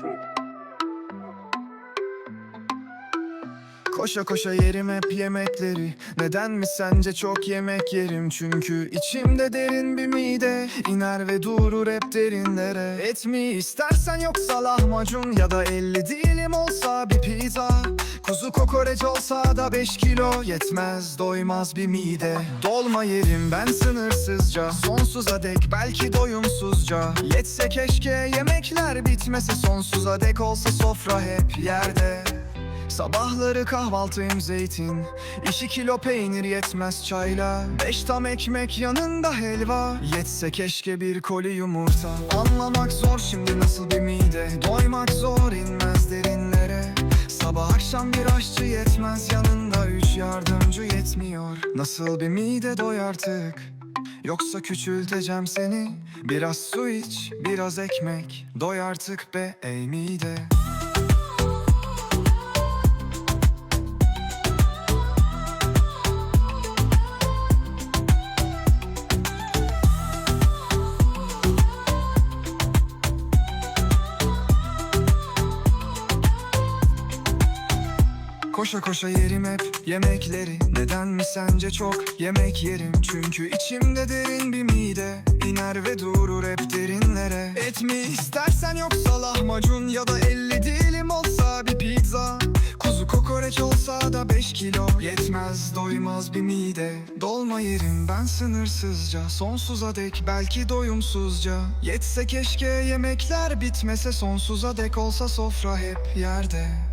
food. Koşa koşa yerim hep yemekleri. Neden mi sence çok yemek yerim? Çünkü içimde derin bir mide iner ve durur hep derinlere. Et mi istersen yoksa lahmacun Ya da elli dilim olsa bir pizza. Kuzu kokoreç olsa da beş kilo Yetmez doymaz bir mide. Dolma yerim ben sınırsızca Sonsuza dek belki doyumsuzca. Yetse keşke yemekler bitmese Sonsuza dek olsa sofra hep yerde Sabahları kahvaltıyım zeytin İki kilo peynir yetmez çayla. Beş tam ekmek yanında helva Yetse keşke bir koli yumurta. Anlamak zor şimdi nasıl bir mide Doymak zor inmez derinlere. Sabah akşam bir aşçı yetmez Yanında üç yardımcı yetmiyor. Nasıl bir mide doy artık? Yoksa küçülteceğim seni. Biraz su iç, biraz ekmek Doy artık be ey mide Koşa koşa yerim hep yemekleri. Neden mi sence çok yemek yerim? Çünkü içimde derin bir mide iner ve durur hep derinlere. Et mi istersen yoksa lahmacun Ya da elli dilim olsa bir pizza. Kuzu kokoreç olsa da beş kilo Yetmez doymaz bir mide. Dolma yerim ben sınırsızca Sonsuza dek belki doyumsuzca. Yetse keşke yemekler bitmese Sonsuza dek olsa sofra hep yerde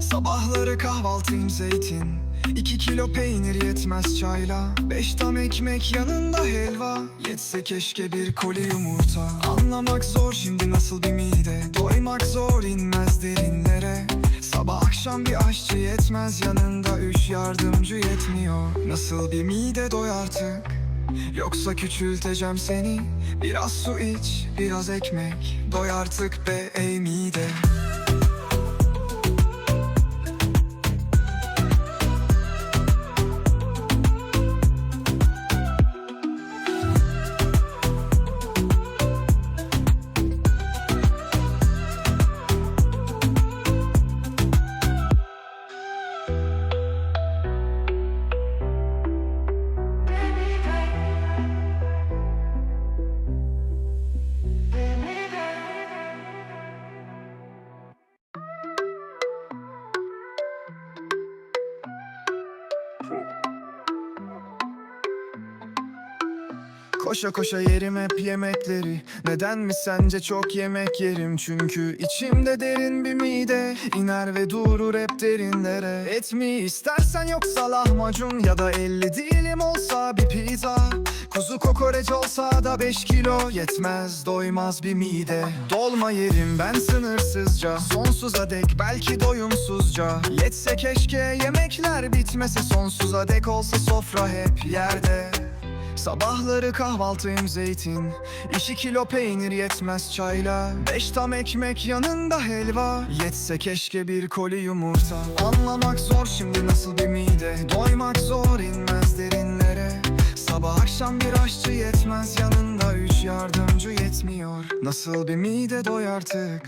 Sabahları kahvaltıyım zeytin. İki kilo peynir yetmez çayla. Beş tam ekmek yanında helva. Yetse keşke bir koli yumurta. Anlamak zor şimdi nasıl bir mide? Doymak zor inmez derinlere. Sabah akşam bir aşçı yetmez Yanında üç yardımcı yetmiyor. Nasıl bir mide doy artık? Yoksa küçülteceğim seni. Biraz su iç, biraz ekmek. Doy artık be ey mide Koşa koşa yerim hep yemekleri. Neden mi sence çok yemek yerim? Çünkü içimde derin bir mide iner ve durur hep derinlere. Et mi istersen yoksa lahmacun Ya da elli dilim olsa bir pizza. Kuzu kokoreç olsa da beş kilo Yetmez doymaz bir mide. Dolma yerim ben sınırsızca Sonsuza dek belki doyumsuzca. Yetse keşke yemekler bitmese Sonsuza dek olsa sofra hep yerde Sabahları kahvaltıyım zeytin İki kilo peynir yetmez çayla. Beş tam ekmek yanında helva Yetse keşke bir koli yumurta. Anlamak zor şimdi nasıl bir mide Doymak zor inmez derinlere. Sabah akşam bir aşçı yetmez Yanında üç yardımcı yetmiyor. Nasıl bir mide doy artık?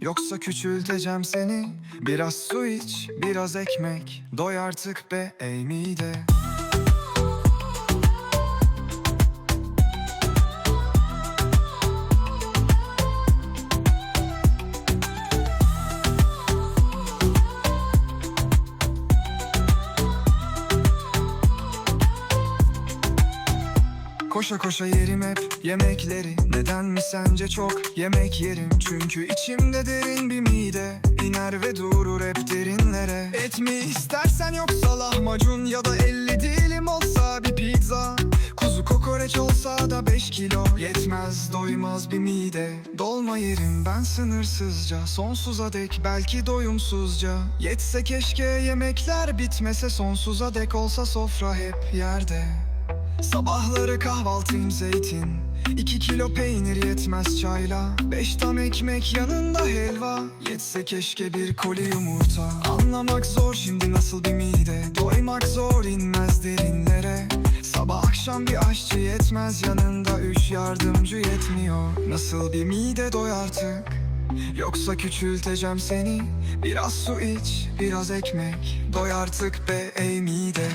Yoksa küçülteceğim seni. Biraz su iç, biraz ekmek Doy artık be ey mide Koşa koşa yerim hep yemekleri. Neden mi sence çok yemek yerim? Çünkü içimde derin bir mide iner ve durur hep derinlere. Et mi istersen yoksa lahmacun Ya da elli dilim olsa bir pizza. Kuzu kokoreç olsa da beş kilo. Yetmez doymaz bir mide. Dolma yerim ben sınırsızca. Sonsuza dek belki doyumsuzca. Yetse keşke yemekler bitmese. Sonsuza dek olsa sofra hep yerde Sabahları kahvaltıyım zeytin İki kilo peynir yetmez çayla. Beş tam ekmek yanında helva Yetse keşke bir koli yumurta. Anlamak zor şimdi nasıl bir mide Doymak zor inmez derinlere. Sabah akşam bir aşçı yetmez Yanında üç yardımcı yetmiyor. Nasıl bir mide doy artık? Yoksa küçülteceğim seni. Biraz su iç, biraz ekmek Doy artık be ey mide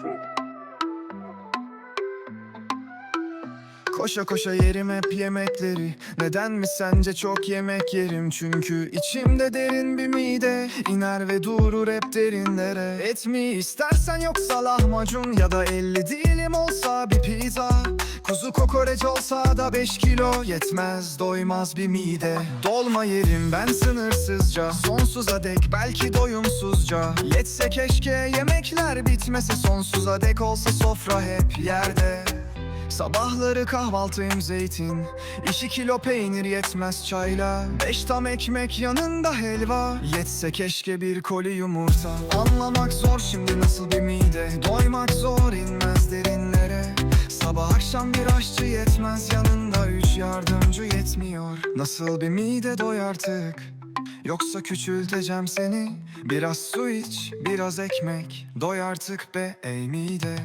food. Koşa koşa yerim hep yemekleri. Neden mi sence çok yemek yerim? Çünkü içimde derin bir mide iner ve durur hep derinlere. Et mi istersen yoksa lahmacun Ya da 50 dilim olsa bir pizza. Kuzu kokoreç olsa da 5 kilo Yetmez doymaz bir mide. Dolma yerim ben sınırsızca Sonsuza dek belki doyumsuzca. Yetse keşke yemekler bitmese Sonsuza dek olsa sofra hep yerde Sabahları kahvaltıyım zeytin İki kilo peynir yetmez çayla. Beş tam ekmek yanında helva Yetse keşke bir koli yumurta. Anlamak zor şimdi nasıl bir mide Doymak zor inmez derinlere. Sabah akşam bir aşçı yetmez Yanında üç yardımcı yetmiyor. Nasıl bir mide doy artık? Yoksa küçülteceğim seni. Biraz su iç, biraz ekmek Doy artık be ey mide